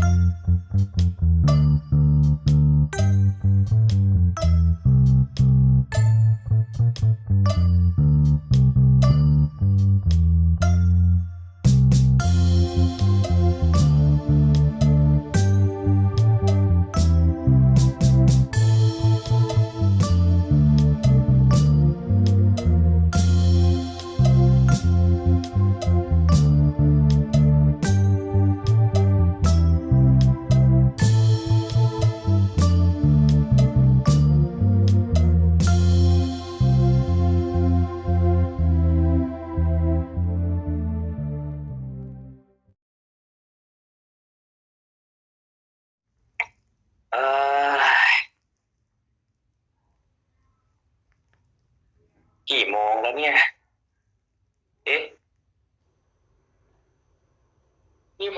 เอ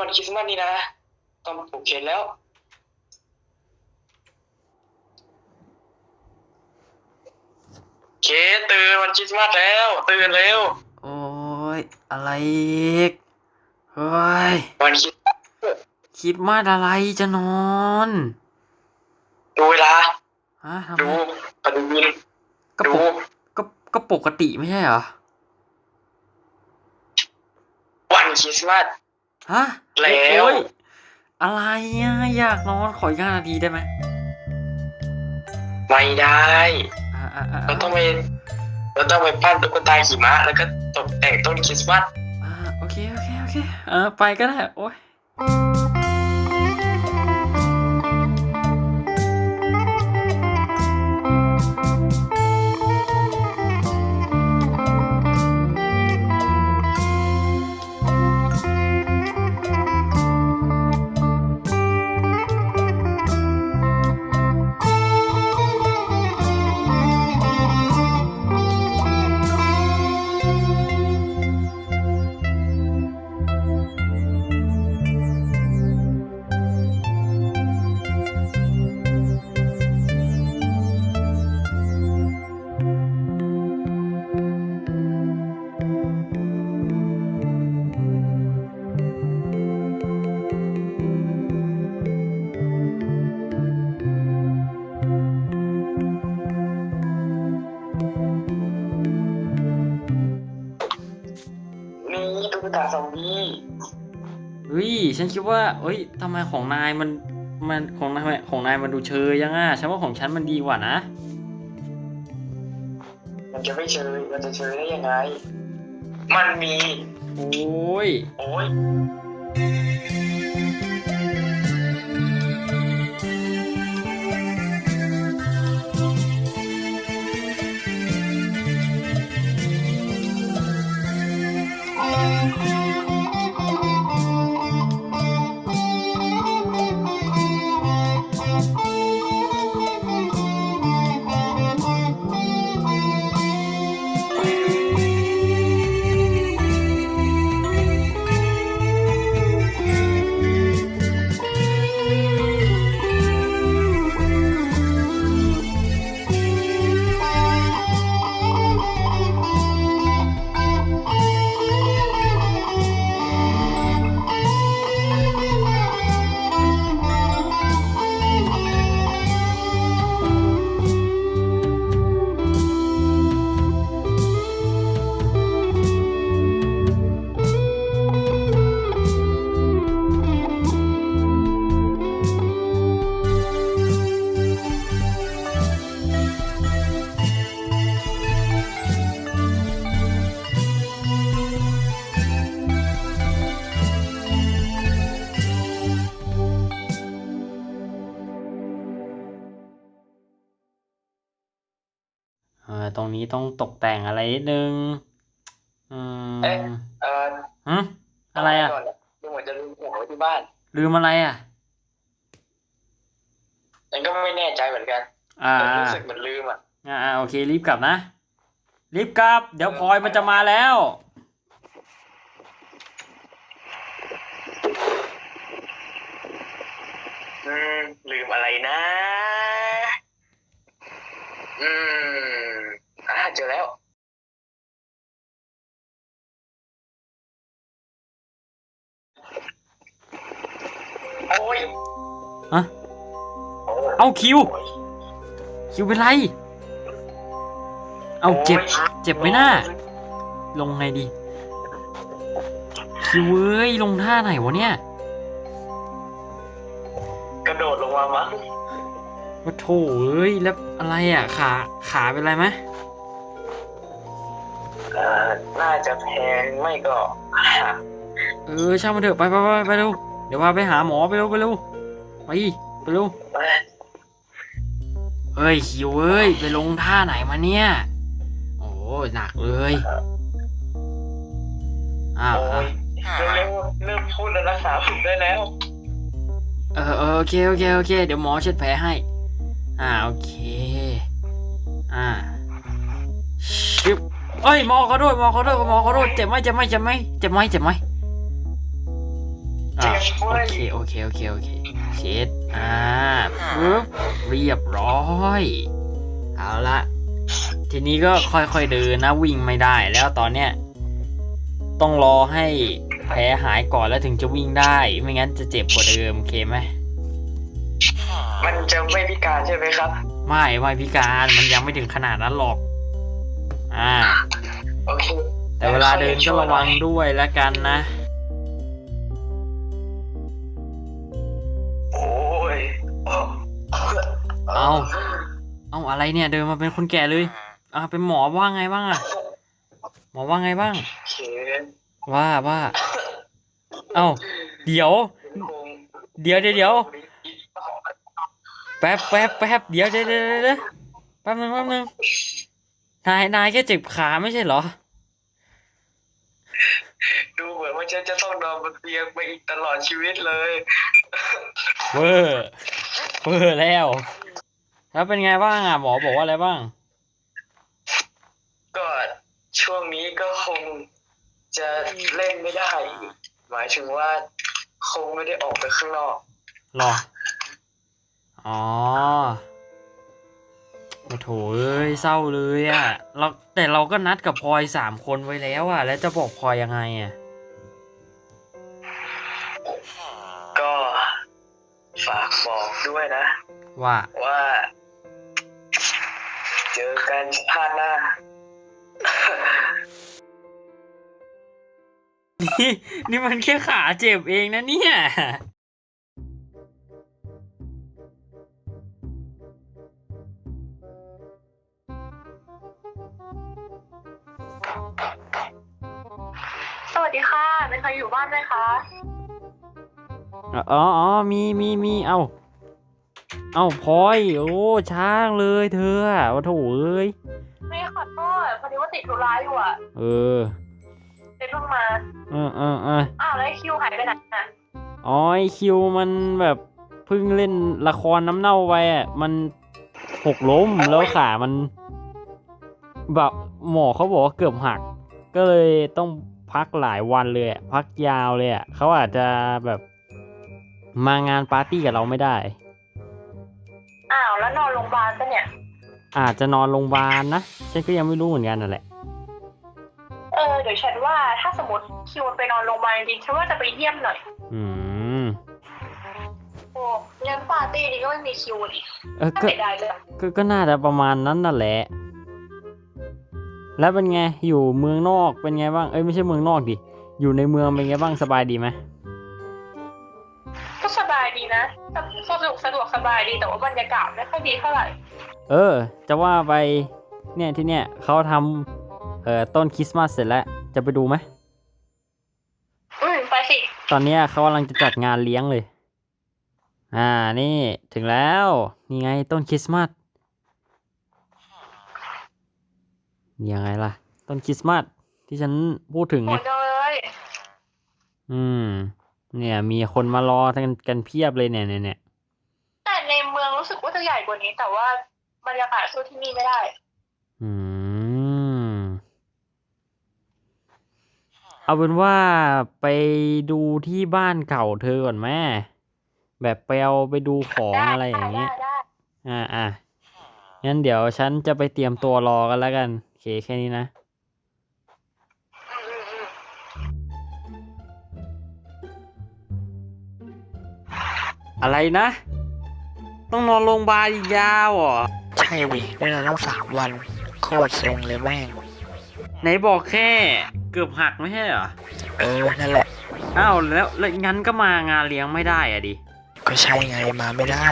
วันคริสต์มาสนี่นะต้องผูกเขนแล้ว เคตื่นวันคริสต์มาสแล้ว ตื่นเร็ว โอ้ยอะไรอีกเฮ้ยวันคริสต์มาสคิดมาดอะไรจะนอน ดูเวลา ฮะทำดูไมปฏิทินก็ดูปกก็ก็ปกติไม่ใช่เหรอ วันคริสต์มาส ฮะแล้วโอ้ยอะไรอะอยากนอนขออีกห้านาทีได้ไหมไม่ได้อ่าอ่าอ่าเราต้องไปเราต้องไปปั้นตุ๊กตาหิมะ แล้วก็ตกแต่งต้นคริสต์มาสอ่าโอเคโอเคโอเคเออไปก็ได้โอ้ย ฉันคิดว่าเอ้ยทำไมของนายมันมันของนายของนายมันดูเชยยังอะฉันว่าของฉันมันดีกว่านะ มันจะไม่เชยมันจะเชยได้ยังไง มันมี โอ้ย โอ้ยเตรงนี้ต้องตกแต่งอะไรนิดนึงอืมเอ๊ะเออหึอะไรอะก่นดูเหมือนจะลืมของไว้ที่บ้าน ลืมอะไรอะฉันก็ไม่แน่ใจเหมือนกันอ่าแต่อ่ารู้สึกเหมือนลืมอะอ่าอ่าโอเค รีบกลับนะ รีบกลับ เดี๋ยวพลอยมันจะมาแล้ว อืมลืมอะไรนะ อืมอ่า เจอแล้วโอ้ยอะโอ้ยเอาคิว คิวเป็นไร เอาเจ็บ เจ็บไหมหน้า ลงไงดี คิวเอ้ย ลงท่าไหนวะเนี่ย กระโดดลงมามั้งว่าโถเอ้ย แล้วอะไรอะ ขา ขาเป็นไรไหม เอ่อน่าจะแพงไม่ก็หักเออช่างมันเถอะไปไปไปไปเร็วเดี๋ยวพาไปหาหมอไปเร็วไปเร็วไปไปเร็วไปเอ้ยคิวเอ้ยไปลงท่าไหนมาเนี่ย โอ้ยหนักเลยอ้าวโอ้อะยเร็วๆเริ่มพูดแล้วรักษาผมได้แล้ว เออเออโอเคโอเคโอเค เดี๋ยวหมอเช็ดแผลให้ อ่าโอเค อ่าชิบ เอ้ยหมอขอโทษหมอขอโทษหมอขอโทษเจ็บไหมเจ็บไหมเจ็บไหมเจ็บไหมเจ็บไหมอ่าเจ็บเว้โอยเคโอเคโอเคโอเคเช็ดอ่าปึ๊บเรียบร้อยเอาละทีนี้ก็ค่อยๆเดินนะวิ่งไม่ได้แล้วตอนเนี้ยต้องรอให้แผลหายก่อนแล้วถึงจะวิ่งได้ ไม่งั้นจะเจ็บกว่าเดิมโอเคไหมมันจะไม่พิการใช่ไหมครับ ไม่ไม่พิการมันยังไม่ถึงขนาดนั้นหรอก ลาเดินก็ระวังด้วยแล้วกันนะ โอ้ยเอาเอาอะไรเนี่ยเดินมาเป็นคนแก่เลยอ่าเป็นหมอว่าไงบ้างอะหมอว่าไงบ้างโอเคว่าว่า เอ้าเดี๋ยวเดี๋ยว เดี๋ยวเดี๋ยวแป๊บแป๊บแป๊บเดี๋ยวเดี๋ยวเดี๋ยวเดี๋ยวเดี๋ยวแป๊บนึงแป๊บนึงนายนายแค่เจ็บขาไม่ใช่เหรอ ดูเหมือนว่าฉันจะต้องนอนบนเตียงไปอีกตลอดชีวิตเลยเวอร์เวอร์แล้ว แล้วเป็นไงบ้างอะหมอบอกว่าอะไรบ้าง ก็ช่วงนี้ก็คงจะเล่นไม่ได้ หมายถึงว่าคงไม่ได้ออกไปข้างนอกหรอ อ๋อโอ้โถเอ้ยเศร้าเลยอะเราแต่เราก็นัดกับพลอยสามคนไว้แล้วอะ แล้วจะบอกพลอยยังไงอะ ก็ฝากบอกด้วยนะ ว่า ว่า เจอกันชาติหน้า นี่นี่มันแค่ขาเจ็บเองนะเนี่ย ดีค่ะมีใครอยู่บ้านไหมคะอ๋ออ๋อมีมีมีเอาเอาพลอย โอ้ ช้างเลยเธออะว่าโถเอ้ยไม่ขอโทษพอดีว่าติดธุระอยู่อะ เออเด็กเพิ่งมาเออเออเอออ้าวแล้วไอ้คิวหายไปไหนอะอ๋อไอคิวมันแบบเพิ่งเล่นละครน้ำเน่าไปอะมันหกล้มแล้วขามัน แบบหมอเขาบอกว่าเกือบหัก ก็เลยต้อง พักหลายวันเลยอะพักยาวเลยอะเขาอาจจะแบบมางานปาร์ตี้กับเราไม่ได้ อ้าวแล้วนอนโรงพยาบาลปะเนี่ย อาจจะนอนโรงพยาบาลนะฉันก็ยังไม่รู้เหมือนกันนั่นแหละเออเดี๋ยวฉันว่าถ้าสมมติคิวมันไปนอนโรงพยาบาลจริงๆฉันว่าจะไปเยี่ยมหน่อย อืมโอ้งั้นปาร์ตี้นี้ก็ไม่มีคิวดิเออถ้าก็เสียดายเลยก็ก็น่าจะประมาณนั้นนั่นแหละ แล้วเป็นไงอยู่เมืองนอกเป็นไงบ้างเอ้ยไม่ใช่เมืองนอกดิอยู่ในเมืองเป็นไงบ้างสบายดีไหมก็สบายดีนะสะดวกสะดวกสบายดีแต่ว่าบรรยากาศไม่ค่อยดีเท่าไหร่ เออ จะว่าไปเนี่ยที่เนี่ยเขาทำเอ่อต้นคริสต์มาสเสร็จแล้วจะไปดูไหมอืมไปสิตอนเนี้ยเขากำลังจะจัดงานเลี้ยงเลย อ่านี่ถึงแล้ว นี่ไงต้นคริสต์มาส ยังไงล่ะ ต้นคริสต์มาสที่ฉันพูดถึงหมไงดเลยอืม เนี่ย มีคนมารอกันกันเพียบเลยเนี่ยเนี่ยเนี่ยแต่ในเมืองรู้สึกว่าจะใหญ่กว่านี้ แต่ว่าบรรยากาศสู้ที่นี่ไม่ได้ อืม เอาเป็นว่าไปดูที่บ้านเก่าเธอก่อนแม่ แบบไปเอาไปดูของได้อะไรอย่างเงี้ย ได้ได้อ่าอ่างั้นเดี๋ยวฉันจะไปเตรียมตัวรอกันแล้วกันโอ เคแค่นี้นะอืมอืมอืมอะไรนะ ต้องนอนโรงพยาบาลอีกยาวเหรอใช่เวิเวลาต้องสามวันโคตรเซ็งเลยแม่งไหนบอกแค่ เกือบหักไม่ใช่เหรอ เออนั่นแหละอ้าวแล้วแล้วงั้นก็มางานเลี้ยงไม่ได้อะดิ ก็ใช่ไงมาไม่ได้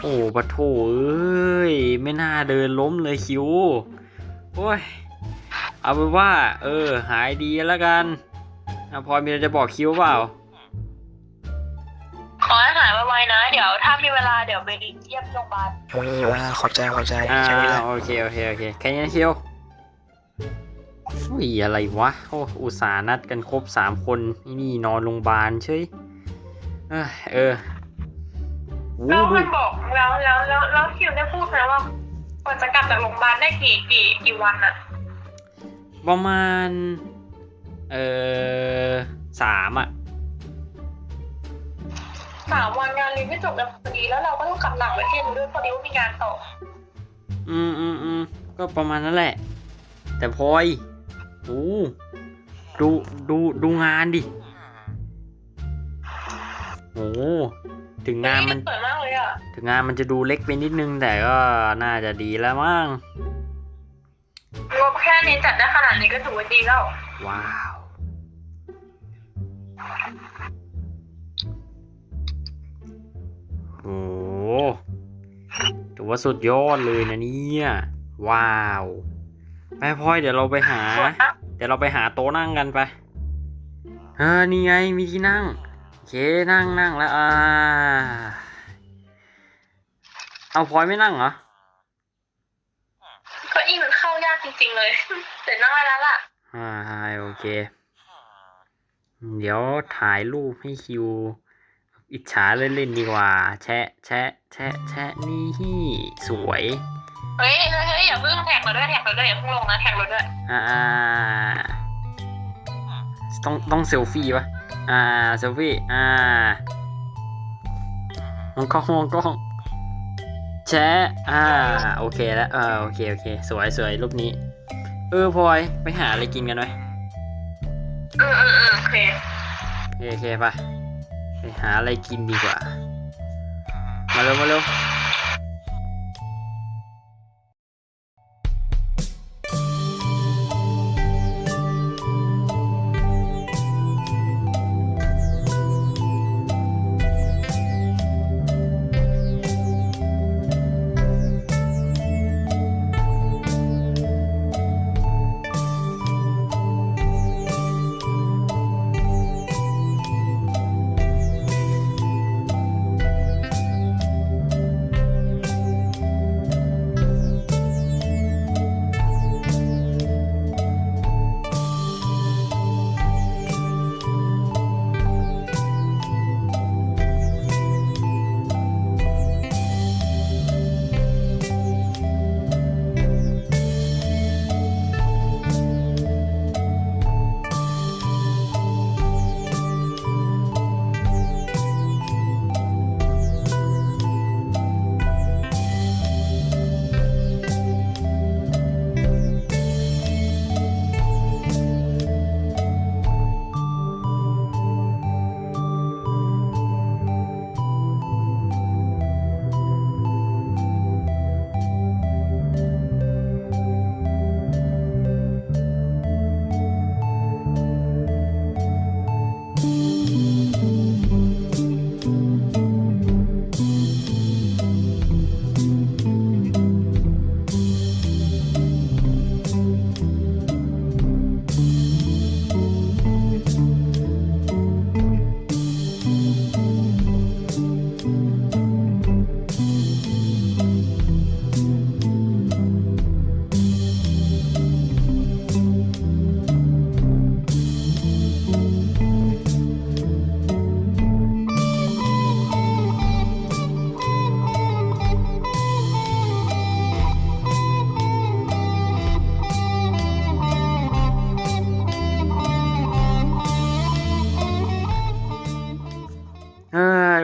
โอ้ปะโถเอ้ย ไม่น่าเดินล้มเลยคิว โอ้ย เอาเป็นว่า เออ หายดีแล้วกันอะพลอยมีอะไรจะบอกคิวเปล่า ขอให้หายไวๆนะ เดี๋ยวถ้ามีเวลาเดี๋ยวไปเยี่ยมโรงพยาบาล เออว่าขอบใจขอบใจอ่าแค่นี้แหละโอเคโอเคโอเคแค่นี้นะคิวอุ้ยอะไรวะ โอ้อุตส่าห์นัดกันครบสามคนนี่นี่นอนโรงพยาบาลเฉยเอ้ยเออโอ้แล้วดูมันบอกแล้วแล้วแล้วแล้วคิวได้พูดไหมว่า ควรจะกลับจากโรงพยาบาลได้กี่กี่กี่วันอะประมาณ เออสามอะสามวันงานเรียนไม่จบแล้วพอดีแล้วเราก็ต้องกลับหลังประเทศด้วยพอดีว่ามีงานต่อ อืมอืมอืมก็ประมาณนั้นแหละ แต่พลอยโอ้ดูดูดูงานดิโอ้ ถึงงานมันสวยมากเลยอะถึงงานมันจะดูเล็กไปนิดนึงแต่ก็น่าจะดีแล้วมั้งงบแค่นี้จัดได้ขนาดนี้ก็ถือว่าดีแล้ว ว้าว โอ้ถือว่าสุดยอดเลยนะเนี่ย ว้าวไปพลอยเดี๋ยวเราไปหาสวยนะเดี๋ยวเราไปหาโต๊ะนั่งกันไป เออ นี่ไงมีที่นั่งโอ เคนั่งนั่งแล้วอ่าเอาพลอยไม่นั่งเหรอเก็อี้มันเข้ายากจริงๆเลยแต่นั่งได้แล้วล่ะอ่าโอเค เดี๋ยวถ่ายรูปให้คิว อิจฉาเล่นๆดีกว่า แชะ แชะ แชะ แชะนี่สวยเฮ้ยเฮ้ยเฮ้ยอย่าเพิ่งแท็กเราด้วยแท็กเราด้วยอย่าเพิ่งลงนะแท็กเราด้วยอ่าต้องต้องเซลฟี่ปะ อ่าเซลฟี่อ่ามองกล้องมองกล้องแชะอ่าโอเคแล้วเออโอเคโอเค สวยสวยรูปนี้ เออพลอยไปหาอะไรกินกันไหมอืมอืมอืมโอเคโอเคโอเคไปไปหาอะไรกินดีกว่า มาเร็วมาเร็ว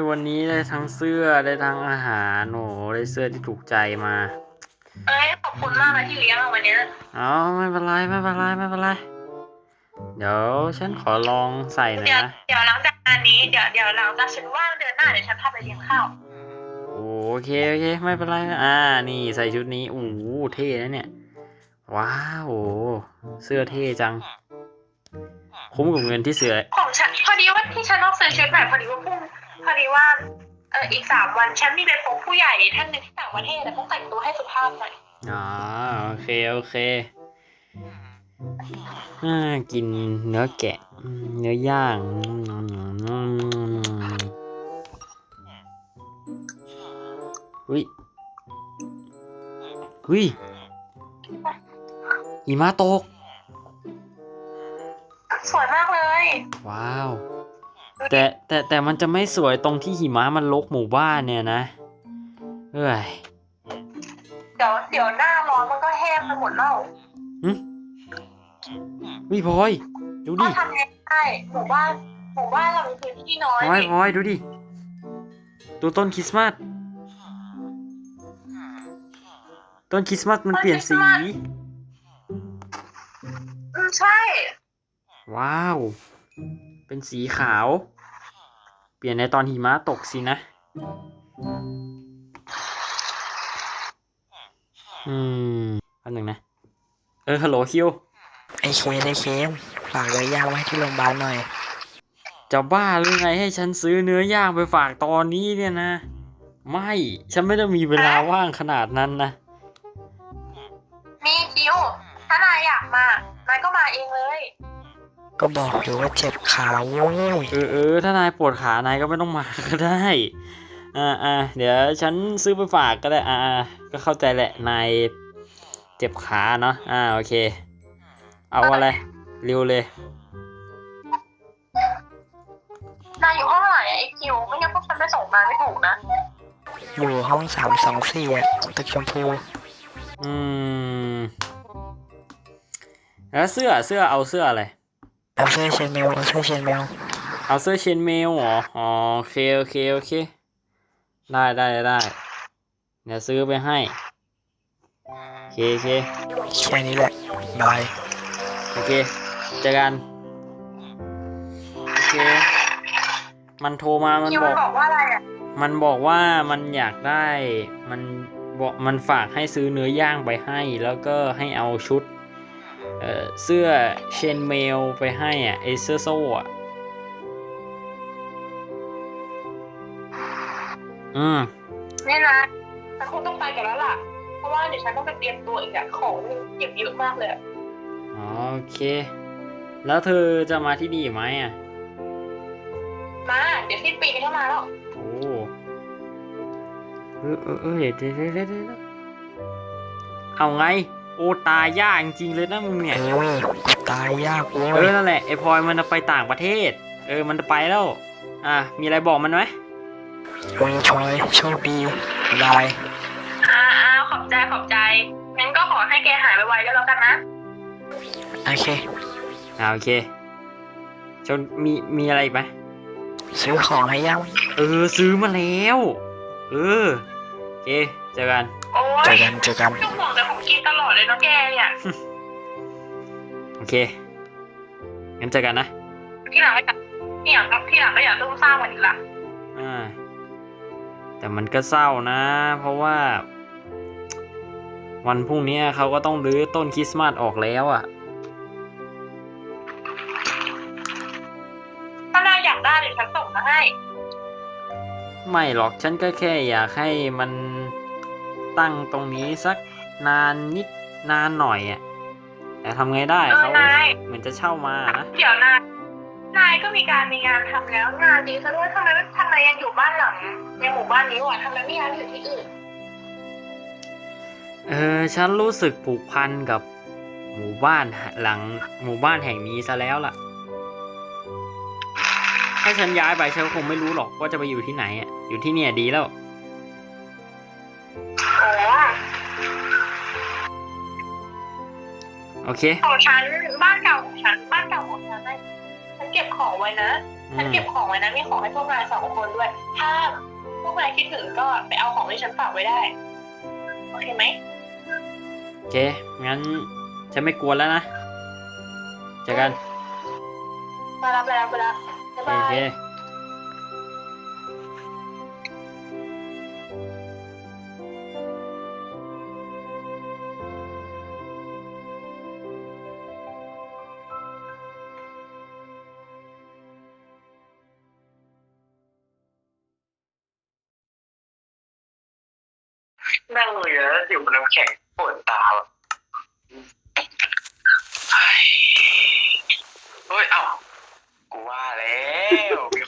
วันนี้ได้ทั้งเสื้อได้ทั้งอาหารโอ้โหได้เสื้อที่ถูกใจมา เอ้ยขอบคุณมากนะที่เลี้ยงเราวันเนี้ยเอาไม่เป็นไรไม่เป็นไรไม่เป็นไร เดี๋ยวฉันขอลองใส่หน่อยเดี๋ยวนะเดี๋ยวหลังจากงานนี้เดี๋ยวเดี๋ยวหลังจากฉันว่างเดือนหน้าเดี๋ยวฉันพาไปเลี้ยงข้าวโอเคโอเคไม่เป็นไรนะอ่า นี่ใส่ชุดนี้โอ้โหเท่นะเนี่ย ว้าวเสื้อเท่จัง คุ้มกับเงินที่เสือ ของฉันพอดีว่าที่ฉันต้องซื้อชุดใหม่พอดีว่าพรุ่ง พอดีว่าเอออีกสามวันฉันมีไปพบผู้ใหญ่ท่านหนึงที่ต่างประเทศแต่ต้องแต่งตัวให้สุภาพหน่อยอ๋อโอเคโอเคอ่ากินเนื้อแกะอืมเนื้อย่างอืมอุ้ยอุ้ยหิมะตก สวยมากเลย ว้าว แต่แต่แต่มันจะไม่สวยตรงที่หิมะมันลกหมู่บ้านเนี่ยนะเอ้ยเดี๋ยวเดี๋ยวหน้าร้อนมันก็แห้งไปหมดแล้ววิพลอยดูก็ดิทำไงได้หมู่บ้านหมู่บ้านเรามีพื้นที่น้อยพลอยนี่พลอยดูดิดูต้นคริสต์มาสต้นคริสต์มาสมันเปลี่ยนสีอืมใช่ ว้าว เป็นสีขาว เปลี่ยนในตอนหิมะตกสินะ อืมอันหนึ่งนะ เออฮัลโหลคิว ไอเคไอเคฝากเนื้อย่างไว้ที่โรงพยาบาลหน่อย จะบ้าหรือไงให้ฉันซื้อเนื้อย่างไปฝากตอนนี้เนี่ยนะ ไม่ ฉันไม่ได้มีเวลาว่างขนาดนั้นนะมีคิว ถ้านายอยากมา นายก็มาเองเลย ก็บอกอยู่ว่าเจ็บขาโว้ยเออเออถ้านายปวดขานายก็ไม่ต้องมาก็ได้อ่าอ่าเดี๋ยวฉันซื้อไปฝากก็ได้อ่าอ่าก็เข้าใจแหละนายเจ็บขาเนาะอ่าโอเค เอาอะไรเร็วเลยนายอยู่ห้องไหนอะไอคิวไม่งั้นพวกฉันไปส่งนายไม่ถูกนะอยู่ห้องสามสองสี่อะตึกชมพูอืมแล้วเสื้อเสื้อเอาเสื้ออะไร เอาเสื้อเชนเมลเอาเสื้อเชนเมลเอาเสื้อเชนเมลเหรออ๋อโอเคโอเคโอเค ได้ได้ได้เดี๋ยวซื้อไปให้โอเคโอเคแค่นี้แหละบายโอเคเจอกันโอเคมันโทรมามันคิวบมัอนกบอกว่าอะไรอะมันบอกว่ามันอยากได้ มันบอกมันฝากให้ซื้อเนื้อย่างไปให้ แล้วก็ให้เอาชุด เอ่อเสื้อเชนเมลไปให้อะไอเสื้อโซ่อะอืมนี่นะฉันคงต้องไปกันแล้วล่ะ เพราะว่าเดี๋ยวฉันต้องไปเตรียมตัวอีกอะของมันเก็บเยอะมากเลยอะอ๋อโอเค แล้วเธอจะมาที่นี่ไหมอะ มา เดี๋ยวสิ้นปีนี้เข้ามาแล้วโอ้เออเออเออเดี๋ยวเดี๋ยวเดี๋ยวเดี๋ยวเดี๋ยวเอาไง โอตายยากจริงๆเลยนะมึงเนี่ยเอ้ยตายยากโว้เอยอนั่นแหละไอพลอยมันจะไปต่างประเทศ เออมันจะไปแล้ว อะมีอะไรบอกมันไหมวันชอยโชคดีบายอ่าอ่าขอบใจขอบใจงั้นก็ขอให้แกหายไวๆก็แล้วกันนะ โอเคอ่าโอเคจนมีมีอะไรอีกไหมซื้อของให้ยังเออซื้อมาแล้ว เออโอ เคเจอกัน โอ้เจอยกันเจอกัน ต้องห่วงแต่ของกินตลอดเลยเนาะแกเนี่ยโอเค งั้นเจอกันนะ ที่หลังก็อย่าที่หลังก็ที่หลังก็อย่าตุ้มซ่ามกว่านี้ละอ่า แต่มันก็เศร้านะ เพราะว่า วันพรุ่งนี้เขาก็ต้องรื้อต้นคริสต์มาสออกแล้วอะ่ะ ถ้านายอยากได้เดี๋ยวฉันส่งมาให้ ไม่หรอกฉันก็แค่อยากให้มันตั้งตรงนี้สักนานนิดนานหน่อยอะ่ะแต่ทำไงได้เออเขานายเหมือนจะเช่ามานะเดี๋ยวนายนายก็มีการมีงานทำแล้วงานดีซะด้วยทำไมทำไมยังอยู่บ้านหลังในหมู่บ้านนี้วะทำไมไม่ย้ายไปอยู่ที่อื่นเออฉันรู้สึกผูกพันกับหมู่บ้านหลังหมู่บ้านแห่งนี้ซะแล้วล่ะ ถ้าฉันย้ายไปฉันคงไม่รู้หรอกว่าจะไปอยู่ที่ไหนอะ อยู่ที่เนี่ยดีแล้ว โอ้โอเค ของฉันบ้านเก่าของฉันบ้านเก่าของฉันน่ะฉันเก็บของไว้นะอืฉันมเก็บของไว้นะมีของให้พวกนายสองคนด้วย ถ้าพวกนายคิดถึงก็ไปเอาของที่ฉันฝากไว้ได้โอเคไหมโอเค งั้นฉันไม่กลัวแล้วนะเจอกันโไปแล้วไปแล้วไปแล้วบ๊ายโอบายเคนั่งเรือแล้วอยู่บ นน้ำแ